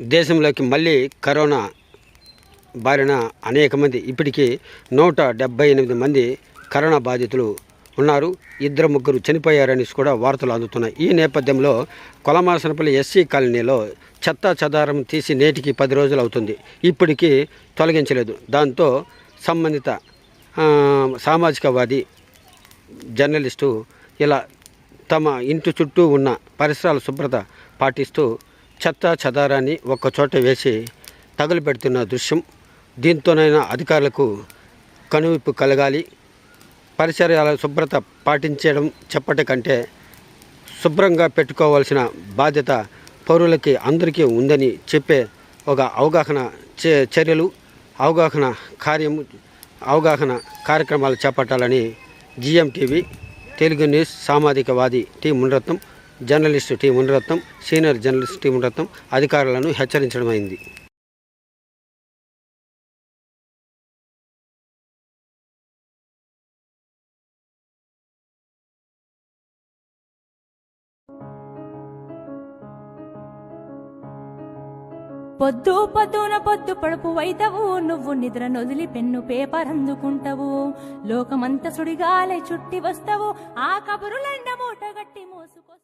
దేశంలోకి మళ్ళీ కరోనా బారిన అనేక మంది ఇప్పటికీ నూట డెబ్బై ఎనిమిది మంది కరోనా బాధితులు ఉన్నారు. ఇద్దరు ముగ్గురు చనిపోయారని కూడా వార్తలు అందుతున్నాయి. ఈ నేపథ్యంలో కొలమాసనపల్లి ఎస్సీ కాలనీలో చెత్త చెదారం తీసి నేటికి పది రోజులు అవుతుంది ఇప్పటికీ తొలగించలేదు. దాంతో సంబంధిత సామాజికవాది జర్నలిస్టు ఇలా తమ ఇంటి చుట్టూ ఉన్న పరిసరాల శుభ్రత పాటిస్తూ చెత్త చెదారాన్ని ఒక్కచోట వేసి తగులుపెడుతున్న దృశ్యం. దీంతోనైనా అధికారులకు కనువిప్పు కలగాలి. పరిసరాల శుభ్రత పాటించడం చెప్పటి కంటే శుభ్రంగా పెట్టుకోవాల్సిన బాధ్యత పౌరులకి అందరికీ ఉందని చెప్పే ఒక అవగాహన చే- చర్యలు అవగాహన కార్యం అవగాహన కార్యక్రమాలు చేపట్టాలని GM TV Telugu news సామాజికవాది T Munaratnam journalist T Muniratnam senior journalist T Muniratnam అధికారులను హెచ్చరించడం అయింది పొద్దు పొద్దున పొద్దు పడుపు వైతవు నువ్వు నిద్ర నొదిలి పెన్ను పేపర్ అందుకుంటావు. లోకమంత సుడిగాలే చుట్టి వస్తావు ఆ కబురులండ మూట గట్టి మోసుకో